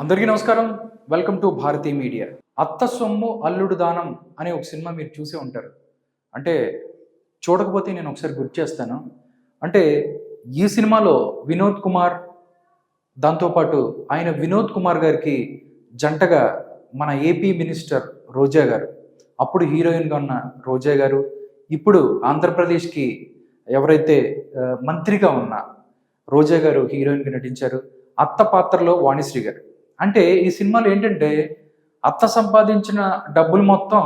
అందరికీ నమస్కారం. Welcome to Bharati media అత్త సొమ్ము అల్లుడు దానం అనే ఒక సినిమా మీరు చూసే ఉంటారు. అంటే చూడకపోతే నేను ఒకసారి గుర్తు చేస్తాను. అంటే ఈ సినిమాలో వినోద్ కుమార్ దాంతోపాటు ఆయన వినోద్ కుమార్ గారికి జంటగా మన ఏపీ మినిస్టర్ రోజా గారు అప్పుడు హీరోయిన్గా ఉన్న రోజా గారు ఇప్పుడు ఆంధ్రప్రదేశ్కి ఎవరైతే మంత్రిగా ఉన్న రోజా గారు హీరోయిన్గా నటించారు. అత్త పాత్రలో వాణిశ్రీ గారు. అంటే ఈ సినిమాలో ఏంటంటే అత్త సంపాదించిన డబ్బులు మొత్తం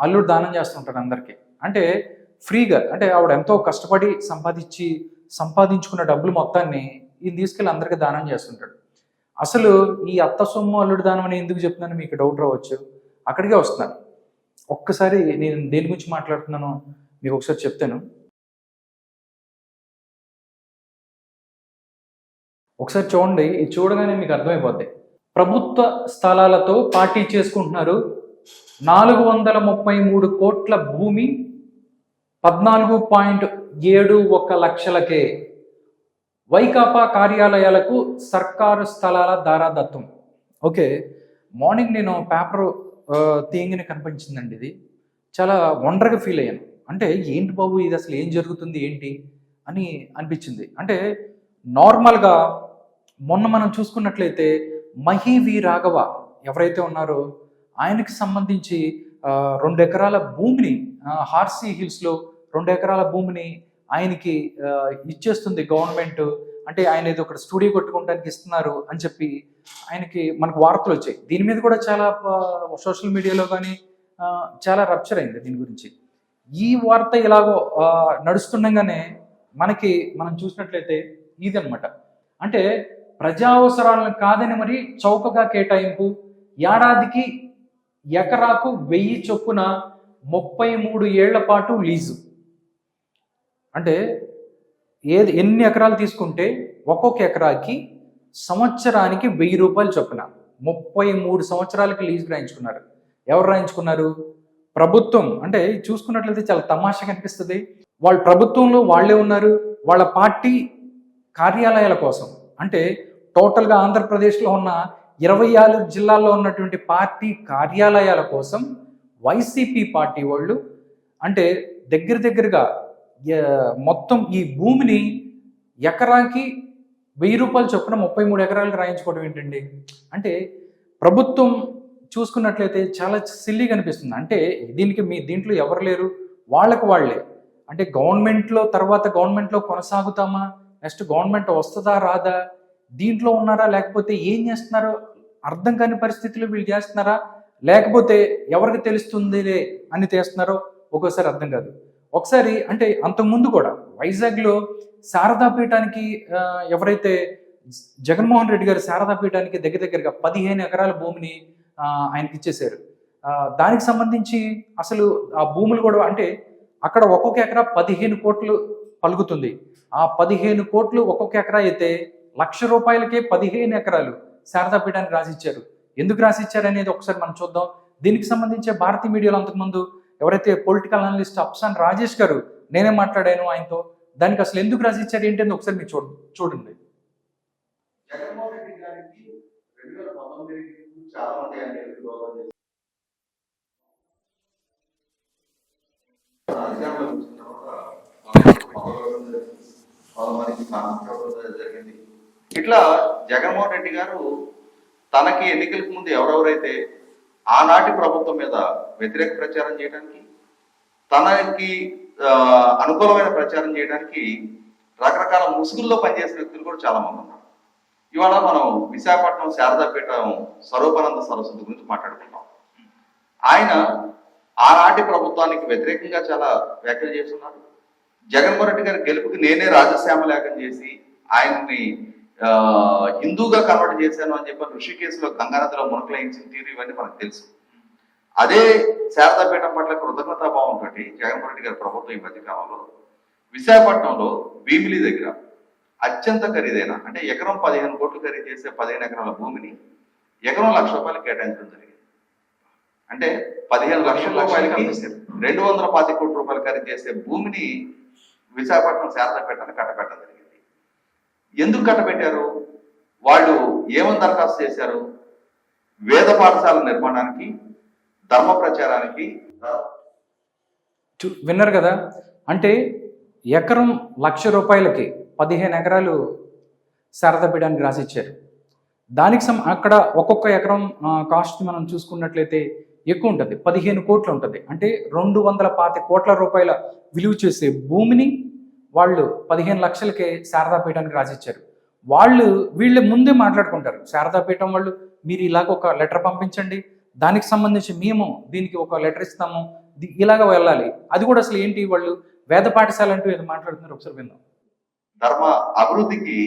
అల్లుడు దానం చేస్తుంటాడు అందరికీ. అంటే ఫ్రీగా అంటే ఆవిడ ఎంతో కష్టపడి సంపాదించి సంపాదించుకున్న డబ్బులు మొత్తాన్ని ఈయన తీసుకెళ్ళి అందరికీ దానం చేస్తుంటాడు. అసలు ఈ అత్త సొమ్ము అల్లుడు దానం అని ఎందుకు చెప్తున్నాను? మీకు డౌట్ రావచ్చు. అక్కడికే వస్తున్నాను. ఒక్కసారి నేను దేని గురించి మాట్లాడుతున్నానో మీకు ఒకసారి చెప్తాను. ఒకసారి చూడండి ఇది చూడగానే మీకు అర్థమైపోద్ది. ప్రభుత్వ స్థలాలతో పార్టీ చేసుకుంటున్నారు. నాలుగు వందల ముప్పై మూడు కోట్ల భూమి పద్నాలుగు పాయింట్ ఏడు ఒక లక్షలకే వైకాపా కార్యాలయాలకు సర్కారు స్థలాల దారాదత్తం. ఓకే మార్నింగ్ నేను పేపర్ తీయంగానే కనిపించిందండి ఇది. చాలా వండర్గా ఫీల్ అయ్యాను. అంటే ఏంటి బాబు ఇది అసలు ఏం జరుగుతుంది ఏంటి అని అనిపించింది. అంటే నార్మల్గా మొన్న మనం చూసుకున్నట్లయితే మహీవి రాఘవ ఎవరైతే ఉన్నారో ఆయనకి సంబంధించి రెండు ఎకరాల భూమిని హార్సీ హిల్స్లో రెండు ఎకరాల భూమిని ఆయనకి ఇచ్చేస్తుంది గవర్నమెంట్. అంటే ఆయన ఏదో ఒక స్టూడియో కొట్టుకోవడానికి ఇస్తున్నారు అని చెప్పి ఆయనకి మనకు వార్తలు వచ్చాయి. దీని మీద కూడా చాలా సోషల్ మీడియాలో కానీ చాలా రప్చర్ అయింది దీని గురించి. ఈ వార్త ఇలాగో నడుస్తుండగానే మనకి మనం చూసినట్లయితే ఇదన్నమాట. అంటే ప్రజా అవసరాలను కాదని మరి చౌకగా కేటాయింపు. ఏడాదికి ఎకరాకు వెయ్యి చొప్పున ముప్పై మూడు ఏళ్ళ పాటు లీజు. అంటే ఏది ఎన్ని ఎకరాలు తీసుకుంటే ఒక్కొక్క ఎకరాకి సంవత్సరానికి వెయ్యి రూపాయలు చొప్పున ముప్పై మూడు సంవత్సరాలకి లీజు రాయించుకున్నారు. ఎవరు రాయించుకున్నారు? ప్రభుత్వం. అంటే చూసుకున్నట్లయితే చాలా తమాషా కనిపిస్తుంది. వాళ్ళ ప్రభుత్వంలో వాళ్ళే ఉన్నారు. వాళ్ళ పార్టీ కార్యాలయాల కోసం. అంటే టోటల్గా ఆంధ్రప్రదేశ్లో ఉన్న ఇరవై ఆరు జిల్లాల్లో ఉన్నటువంటి పార్టీ కార్యాలయాల కోసం వైసీపీ పార్టీ వాళ్ళు అంటే దగ్గర దగ్గరగా మొత్తం ఈ భూమిని ఎకరాకి వెయ్యి రూపాయలు చొప్పున ముప్పై మూడు ఎకరాలకు రాయించుకోవడం ఏంటండి? అంటే ప్రభుత్వం చూసుకున్నట్లయితే చాలా సిల్లీగా అనిపిస్తుంది. అంటే దీనికి మీ దీంట్లో ఎవరు లేరు? వాళ్ళకు వాళ్ళే. అంటే గవర్నమెంట్లో తర్వాత గవర్నమెంట్లో కొనసాగుతామా? నెక్స్ట్ గవర్నమెంట్ వస్తుందా రాదా? దీంట్లో ఉన్నారా? లేకపోతే ఏం చేస్తున్నారో? అర్థం కాని పరిస్థితులు వీళ్ళు చేస్తున్నారా? లేకపోతే ఎవరికి తెలుస్తుందిలే అని చేస్తున్నారో ఒక్కోసారి అర్థం కాదు. ఒకసారి అంటే అంతకుముందు కూడా వైజాగ్లో శారదా పీఠానికి ఎవరైతే జగన్మోహన్ రెడ్డి గారు శారదా పీఠానికి దగ్గర దగ్గరగా పదిహేను ఎకరాల భూమిని ఆయనకి ఇచ్చేశారు. దానికి సంబంధించి అసలు ఆ భూములు కూడా అంటే అక్కడ ఒక్కొక్క ఎకరా పదిహేను కోట్లు పలుకుతుంది. ఆ పదిహేను కోట్లు ఒక్కొక్క ఎకరా అయితే లక్ష రూపాయలకే పదిహేను ఎకరాలు శారదాపీఠానికి రాసిచ్చారు. ఎందుకు రాసిచ్చారు అనేది ఒకసారి మనం చూద్దాం. దీనికి సంబంధించి భారతీ మీడియాలో అంతకుముందు ఎవరైతే పొలిటికల్ అనలిస్ట్ అప్సాన్ రాజేష్ గారు నేనే మాట్లాడాను ఆయనతో దానికి అసలు ఎందుకు రాసిచ్చారు ఏంటి అని ఒకసారి మీరు చూడ చూడండి. జగన్మోహన్ రెడ్డి గారికి రెండు వేల పంతొమ్మిది చాలా మంది అధికారంలో వచ్చిన తర్వాత జరిగింది. ఇట్లా జగన్మోహన్ రెడ్డి గారు తనకి ఎన్నికలకు ముందు ఎవరెవరైతే ఆనాటి ప్రభుత్వం మీద వ్యతిరేక ప్రచారం చేయడానికి తనకి అనుకూలమైన ప్రచారం చేయడానికి రకరకాల ముసుగుల్లో పనిచేసిన వ్యక్తులు కూడా చాలా మంది ఉన్నారు. ఇవాళ మనం విశాఖపట్నం శారదాపీఠం స్వరూపానంద సరస్వతి గురించి మాట్లాడుకుంటాం ఆయన ఆనాటి ప్రభుత్వానికి వ్యతిరేకంగా చాలా వ్యాఖ్యలు చేస్తున్నారు. జగన్మోహన్ రెడ్డి గారి గెలుపుకి నేనే రాజశ్యామ లేఖం చేసి ఆయన్ని హిందూగా కన్వర్ట్ చేశాను అని చెప్పి ఋషికేశ్లో గంగానదిలో మునకలయించిన తీరు ఇవన్నీ మనకు తెలుసు. అదే శారదాపీఠం పట్ల కృతజ్ఞతాభావంతో జగన్మోహన్ రెడ్డి గారి ప్రభుత్వం ఈ మధ్యకాలంలో విశాఖపట్నంలో భీమిలి దగ్గర అత్యంత ఖరీదైన అంటే ఎకరం పదిహేను కోట్లు ఖరీదు చేసే పదిహేను ఎకరాల భూమిని ఎకరం లక్ష రూపాయలు కేటాయించడం జరిగింది. అంటే పదిహేను లక్షల రూపాయలకి రెండు వందల పాతి కోట్ల రూపాయలు ఖరీదు చేసే భూమిని విశాఖపట్నం శారదాపేటని కట్టబెట్టడం జరిగింది. ఎందుకు కట్టబెట్టారు వాళ్ళు ఏమని దరఖాస్తు చేశారు? వేద పాఠశాల నిర్మాణానికి ధర్మ ప్రచారానికి చూ- విన్నారు కదా? అంటే ఎకరం లక్ష రూపాయలకి పదిహేను ఎకరాలు శారదపీఠానికి రాసిచ్చారు. దానికి సం అక్కడ ఒక్కొక్క ఎకరం కాస్ట్ మనం చూసుకున్నట్లయితే ఎక్కువ ఉంటుంది. పదిహేను కోట్లు ఉంటుంది. అంటే రెండు వందల పాతి కోట్ల రూపాయల విలువ చేసే భూమిని వాళ్ళు పదిహేను లక్షలకే శారదాపీఠానికి రాసిచ్చారు వాళ్ళు వీళ్ళు ముందే మాట్లాడుకుంటారు. శారదాపీఠం వాళ్ళు మీరు ఇలాగ ఒక లెటర్ పంపించండి. దానికి సంబంధించి మేము దీనికి ఒక లెటర్ ఇస్తాము. ఇలాగ వెళ్ళాలి. అది కూడా అసలు ఏంటి వాళ్ళు? వేద పాఠశాల అంటూ ఏదో మాట్లాడుతున్నారు. ఒకసారి విందాం ధర్మ అభివృద్ధికి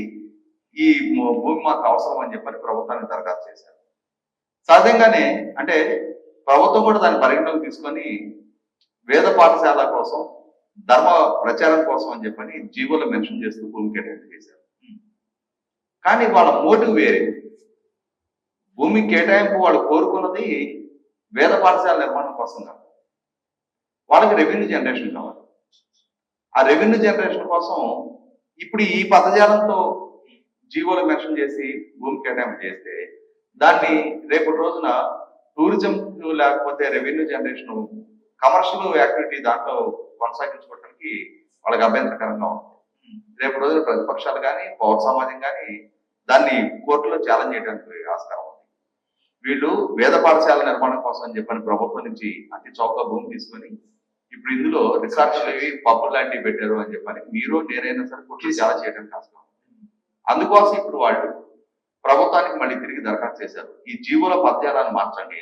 ఈ భూమి మాకు అవసరం అని చెప్పని ప్రభుత్వానికి దరఖాస్తు చేశారు. సహజంగానే అంటే ప్రభుత్వం కూడా దాన్ని పరిగణలోకి తీసుకొని వేద పాఠశాల కోసం ధర్మ ప్రచారం కోసం అని చెప్పని జీవోలో మెన్షన్ చేస్తూ భూమి కేటాయింపు చేశారు. కానీ వాళ్ళ మోటివ్ వేరే. భూమి కేటాయింపు వాళ్ళు కోరుకున్నది వేద పాఠశాల నిర్మాణం కోసం కాదు. వాళ్ళకి రెవెన్యూ జనరేషన్ కావాలి. ఆ రెవెన్యూ జనరేషన్ కోసం ఇప్పుడు ఈ పదజాలంతో జీవోలు మెన్షన్ చేసి భూమి కేటాయింపు చేస్తే దాన్ని రేపటి రోజున టూరిజం లేకపోతే రెవెన్యూ జనరేషన్ కమర్షియల్ యాక్టివిటీ దాంట్లో కొనసాగించుకోవడానికి వాళ్ళకి అభ్యంతరకరంగా ఉంది. రేపు రోజున ప్రతిపక్షాలు కానీ పౌర సమాజం కానీ దాన్ని కోర్టులో ఛాలెంజ్ చేయడానికి ఆస్కారం ఉంది. వీళ్ళు వేద పాఠశాల నిర్మాణం కోసం అని చెప్పని ప్రభుత్వం నుంచి అతి చౌక భూమి తీసుకొని ఇప్పుడు ఇందులో రిసార్ట్స్ ఇవి పబ్బులు లాంటివి పెట్టారు అని చెప్పని మీరు నేనైనా సరే కోర్టులో చాలా చేయడానికి ఆస్కారం. అందుకోసం ఇప్పుడు వాళ్ళు ప్రభుత్వానికి మళ్ళీ తిరిగి దరఖాస్తు చేశారు. ఈ జీవోల పద్యాలను మార్చండి.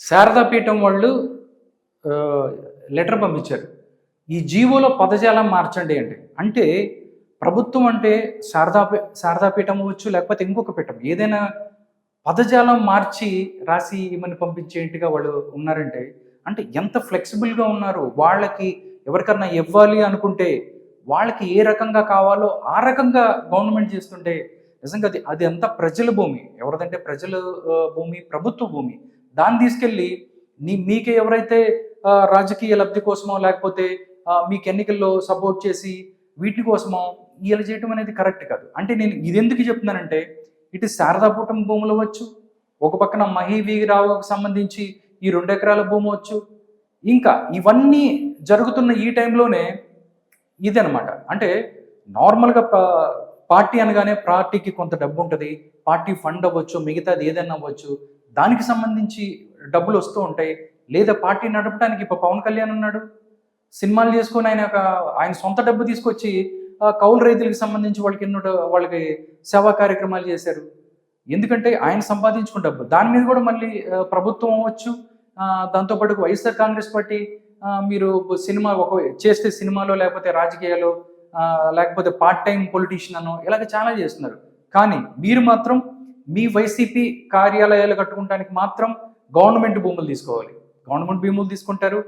శారదాపీఠం వాళ్ళు లెటర్ పంపించారు. ఈ జీవోలో పదజాలం మార్చండి అంటే అంటే ప్రభుత్వం అంటే శారదాపీ శారదాపీఠం అవ్వచ్చు లేకపోతే ఇంకొక పీఠం. ఏదైనా పదజాలం మార్చి రాసి ఏమని పంపించేట్టుగా వాళ్ళు ఉన్నారంటే అంటే ఎంత ఫ్లెక్సిబుల్గా ఉన్నారు వాళ్ళకి ఎవరికన్నా ఇవ్వాలి అనుకుంటే వాళ్ళకి ఏ రకంగా కావాలో ఆ రకంగా గవర్నమెంట్ చేస్తుంటే నిజంగా అది అది అంతా ప్రజల భూమి. ఎవరిదంటే ప్రజల భూమి ప్రభుత్వ భూమి. దాన్ని తీసుకెళ్ళి నీ మీకు ఎవరైతే రాజకీయ లబ్ధి కోసమో లేకపోతే మీకు ఎన్నికల్లో సపోర్ట్ చేసి వీటి కోసమో ఇలా చేయటం అనేది కరెక్ట్ కాదు. అంటే నేను ఇది ఎందుకు చెప్తున్నానంటే ఇటు శారదాపుటం భూములు అవ్వచ్చు ఒక పక్కన మహీవీరావుకు సంబంధించి ఈ రెండు ఎకరాల భూమి వచ్చు ఇంకా ఇవన్నీ జరుగుతున్న ఈ టైంలోనే ఇదనమాట అంటే నార్మల్గా ప- పార్టీ అనగానే పార్టీకి కొంత డబ్బు ఉంటుంది పార్టీ ఫండ్ అవ్వచ్చు మిగతాది ఏదైనా అవ్వచ్చు దానికి సంబంధించి డబ్బులు వస్తూ ఉంటాయి. లేదా పార్టీ నడపడానికి ఇప్పుడు పవన్ కళ్యాణ్ ఉన్నాడు. సినిమాలు చేసుకొని ఆయన ఒక ఆయన సొంత డబ్బు తీసుకొచ్చి కౌలు రైతులకు సంబంధించి వాళ్ళకి ఎన్నో వాళ్ళకి సేవా కార్యక్రమాలు చేశారు. ఎందుకంటే ఆయన సంపాదించుకున్న డబ్బు. దాని మీద కూడా మళ్ళీ ప్రభుత్వం అవ్వచ్చు. దాంతోపాటు వైఎస్ఆర్ కాంగ్రెస్ పార్టీ మీరు సినిమా ఒక చేస్తే సినిమాలో లేకపోతే రాజకీయాలు లేకపోతే పార్ట్ టైం పొలిటీషియన్ అనో ఇలాగ చాలా చేస్తున్నారు. కానీ మీరు మాత్రం మీ వైసీపీ కార్యాలయాలు కట్టుకోవడానికి మాత్రం గవర్నమెంట్ భూములు తీసుకోవాలి. గవర్నమెంట్ భీములు తీసుకుంటారు.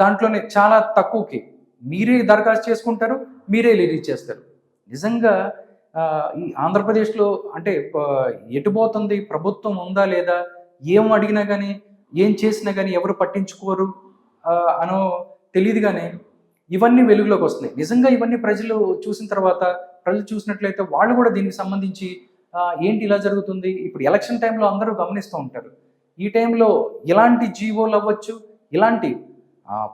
దాంట్లోనే చాలా తక్కువకి మీరే దరఖాస్తు చేసుకుంటారు మీరే రిలీజ్ చేస్తారు. నిజంగా ఈ ఆంధ్రప్రదేశ్లో అంటే ఎటుపోతుంది ప్రభుత్వం ఉందా లేదా ఏం అడిగినా కానీ ఏం చేసినా కానీ ఎవరు పట్టించుకోరు అనో తెలియదు కానీ ఇవన్నీ వెలుగులోకి వస్తున్నాయి. నిజంగా ఇవన్నీ ప్రజలు చూసిన తర్వాత ప్రజలు చూసినట్లయితే వాళ్ళు కూడా దీనికి సంబంధించి ఏంటి ఇలా జరుగుతుంది ఇప్పుడు ఎలక్షన్ టైంలో అందరూ గమనిస్తూ ఉంటారు. ఈ టైంలో ఇలాంటి జీవోలు అవ్వచ్చు? ఇలాంటి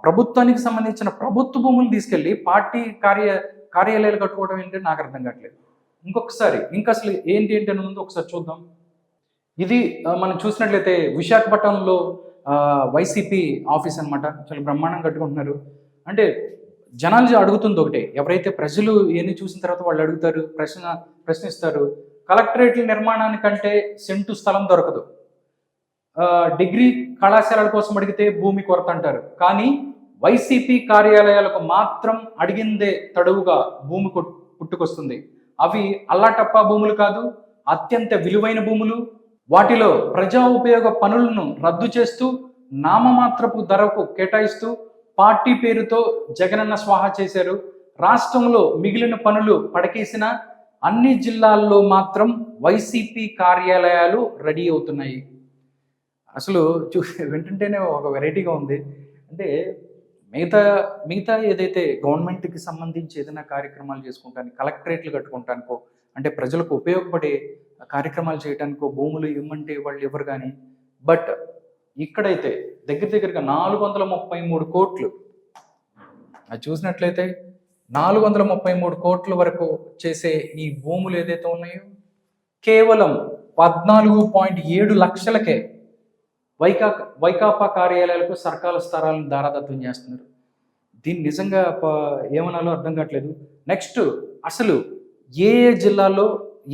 ప్రభుత్వానికి సంబంధించిన ప్రభుత్వ భూములు తీసుకెళ్ళి పార్టీ కార్య కార్యాలయాలు కట్టుకోవడం ఏంటంటే నాకు అర్థం కావట్లేదు. ఇంకొకసారి ఇంకా అసలు ఏంటి ఏంటి అని ముందు ఒకసారి చూద్దాం. ఇది మనం చూసినట్లయితే విశాఖపట్నంలో వైసీపీ ఆఫీస్ అన్నమాట. చాలా బ్రహ్మాండం కట్టుకుంటున్నారు. అంటే జనాలు అడుగుతుంది ఒకటే ఎవరైతే ప్రజలు ఎన్ని చూసిన తర్వాత వాళ్ళు అడుగుతారు ప్రశ్న ప్రశ్నిస్తారు కలెక్టరేట్ల నిర్మాణానికంటే సెంటు స్థలం దొరకదు. డిగ్రీ కళాశాలల కోసం అడిగితే భూమి కొరత అంటారు. కానీ వైసీపీ కార్యాలయాలకు మాత్రం అడిగిందే తడువుగా భూమి పుట్టుకొస్తుంది. అవి అల్లాటప్పా భూములు కాదు అత్యంత విలువైన భూములు. వాటిలో ప్రజా ఉపయోగ పనులను రద్దు చేస్తూ నామమాత్రపు ధరకు కేటాయిస్తూ పార్టీ పేరుతో జగనన్న స్వాహా చేశారు. రాష్ట్రంలో మిగిలిన పనులు పడకేసిన అన్ని జిల్లాల్లో మాత్రం వైసీపీ కార్యాలయాలు రెడీ అవుతున్నాయి. అసలు చూ వింటుంటేనే ఒక వెరైటీగా ఉంది. అంటే మిగతా మిగతా ఏదైతే గవర్నమెంట్కి సంబంధించి ఏదైనా కార్యక్రమాలు చేసుకుంటాను కలెక్టరేట్లు కట్టుకుంటానికో అంటే ప్రజలకు ఉపయోగపడే కార్యక్రమాలు చేయడానికో భూములు ఇవ్వమంటే వాళ్ళు ఇవ్వరు కానీ బట్ ఇక్కడైతే దగ్గర దగ్గరగా నాలుగు వందల ముప్పై మూడు కోట్లు అది చూసినట్లయితే నాలుగు వందల ముప్పై మూడు కోట్ల వరకు చేసే ఈ భూములు ఏదైతే ఉన్నాయో కేవలం పద్నాలుగు పాయింట్ ఏడు లక్షలకే వైకా వైకాపా కార్యాలయాలకు సర్కాల స్థలాలను దారాదత్తం చేస్తున్నారు. దీన్ని నిజంగా ఏమనాలో అర్థం కావట్లేదు. నెక్స్ట్ అసలు ఏ ఏ జిల్లాల్లో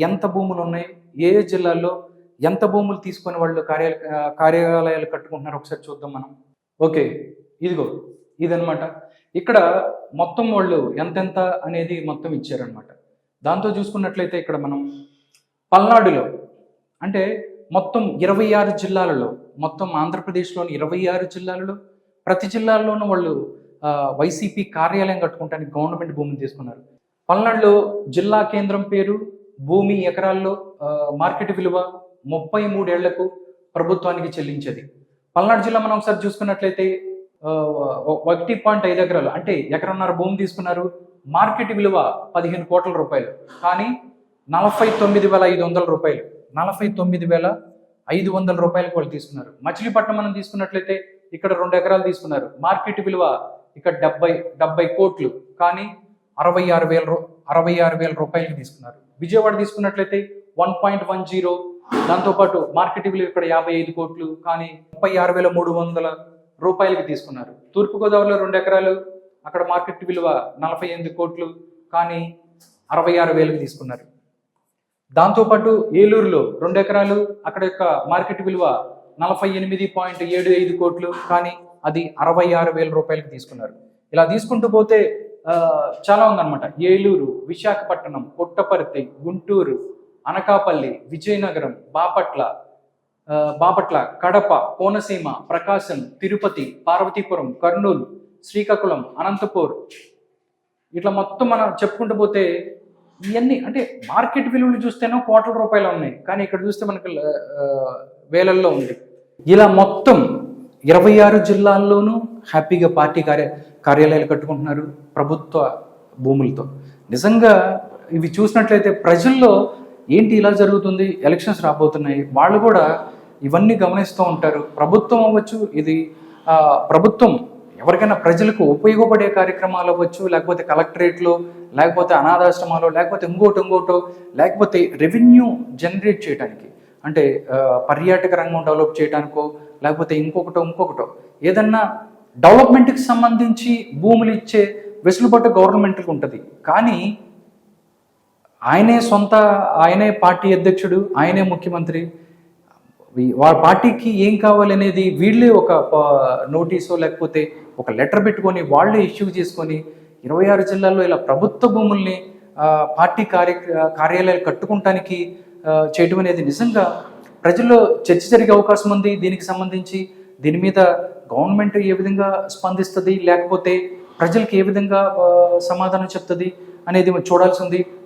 ఎంత భూములు ఉన్నాయి ఏ ఏ జిల్లాల్లో ఎంత భూములు తీసుకొని వాళ్ళు కార్యాలయ కార్యాలయాలు కట్టుకుంటున్నారు ఒకసారి చూద్దాం మనం. ఓకే ఇదిగో ఇదనమాట ఇక్కడ మొత్తం వాళ్ళు ఎంతెంత అనేది మొత్తం ఇచ్చారనమాట దాంతో చూసుకున్నట్లయితే ఇక్కడ మనం పల్నాడులో అంటే మొత్తం ఇరవై ఆరు జిల్లాలలో మొత్తం ఆంధ్రప్రదేశ్లోని ఇరవై ఆరు జిల్లాలలో ప్రతి జిల్లాల్లోనూ వాళ్ళు వైసీపీ కార్యాలయం కట్టుకుంటానికి గవర్నమెంట్ భూమిని తీసుకున్నారు. పల్నాడులో జిల్లా కేంద్రం పేరు భూమి ఎకరాల్లో మార్కెట్ విలువ ముప్పై మూడేళ్ళకు ప్రభుత్వానికి చెల్లించేది. పల్నాడు జిల్లా మనం ఒకసారి చూసుకున్నట్లయితే ఒకటి పాయింట్ ఐదు ఎకరాలు అంటే ఎకరన్నర భూమి తీసుకున్నారు మార్కెట్ విలువ పదిహేను కోట్ల రూపాయలు కానీ నలభై తొమ్మిది వేల ఐదు వందల రూపాయలు నలభై తొమ్మిది వేల ఐదు వందల రూపాయలకు వాళ్ళు తీసుకున్నారు. మచిలీపట్నం మనం తీసుకున్నట్లయితే ఇక్కడ రెండు ఎకరాలు తీసుకున్నారు. మార్కెట్ విలువ ఇక్కడ డెబ్బై డెబ్బై కోట్లు. కానీ అరవై ఆరు వేల రూ- అరవై ఆరు వేల రూపాయలకి తీసుకున్నారు. విజయవాడ తీసుకున్నట్లయితే వన్ పాయింట్ వన్ జీరో. దాంతోపాటు మార్కెట్ విలువ ఇక్కడ యాభై ఐదు కోట్లు. కానీ ముప్పై ఆరు వేల మూడు వందల రూపాయలకి తీసుకున్నారు. తూర్పుగోదావరిలో రెండు ఎకరాలు. అక్కడ మార్కెట్ విలువ నలభై ఎనిమిది కోట్లు. కానీ అరవై ఆరు వేలకు తీసుకున్నారు. దాంతోపాటు ఏలూరులో రెండు ఎకరాలు అక్కడ యొక్క మార్కెట్ విలువ నలభై ఎనిమిది పాయింట్ ఏడు ఐదు కోట్లు కానీ అది అరవై ఆరు వేల రూపాయలకు తీసుకున్నారు. ఇలా తీసుకుంటూ పోతే చాలా ఉందన్నమాట. ఏలూరు విశాఖపట్నం పుట్టపర్తి గుంటూరు అనకాపల్లి విజయనగరం బాపట్ల బాపట్ల కడప కోనసీమ ప్రకాశం తిరుపతి పార్వతీపురం కర్నూలు శ్రీకాకుళం అనంతపూర్. ఇట్లా మొత్తం మనం చెప్పుకుంటూ పోతే ఇవన్నీ అంటే మార్కెట్ విలువలు చూస్తేనో కోట్ల రూపాయలు ఉన్నాయి. కానీ ఇక్కడ చూస్తే మనకు వేలల్లో ఉంది. ఇలా మొత్తం ఇరవై ఆరు జిల్లాల్లోనూ హ్యాపీగా పార్టీ కార్య కార్యాలయాలు కట్టుకుంటున్నారు ప్రభుత్వ భూములతో. నిజంగా ఇవి చూసినట్లయితే ప్రజల్లో ఏంటి ఇలా జరుగుతుంది ఎలక్షన్స్ రాబోతున్నాయి వాళ్ళు కూడా ఇవన్నీ గమనిస్తూ ఉంటారు. ప్రభుత్వం అవ్వచ్చు ఇది ప్రభుత్వం ఎవరికైనా ప్రజలకు ఉపయోగపడే కార్యక్రమాలు అవ్వచ్చు లేకపోతే కలెక్టరేట్లో లేకపోతే అనాథాశ్రమాలు లేకపోతే ఇంకోటి ఇంకోటో లేకపోతే రెవెన్యూ జనరేట్ చేయడానికి అంటే పర్యాటక రంగం డెవలప్ చేయడానికో లేకపోతే ఇంకొకటో ఇంకొకటో. ఏదన్నా డెవలప్మెంట్కి సంబంధించి భూములు ఇచ్చే వెసులుబాటు గవర్నమెంట్కి ఉంటుంది. కానీ ఆయనే సొంత ఆయనే పార్టీ అధ్యక్షుడు ఆయనే ముఖ్యమంత్రి. వాళ్ళ పార్టీకి ఏం కావాలనేది వీళ్ళే ఒక నోటీసో లేకపోతే ఒక లెటర్ పెట్టుకొని వాళ్ళే ఇష్యూ చేసుకొని ఇరవై ఆరు జిల్లాల్లో ఇలా ప్రభుత్వ భూముల్ని పార్టీ కార్య కార్యాలయాలు కట్టుకుంటానికి చేయడం అనేది నిజంగా ప్రజల్లో చర్చ జరిగే అవకాశం ఉంది. దీనికి సంబంధించి దీని మీద గవర్నమెంట్ ఏ విధంగా స్పందిస్తుంది? లేకపోతే ప్రజలకు ఏ విధంగా సమాధానం చెప్తుంది? అనేది మనం చూడాల్సి ఉంది.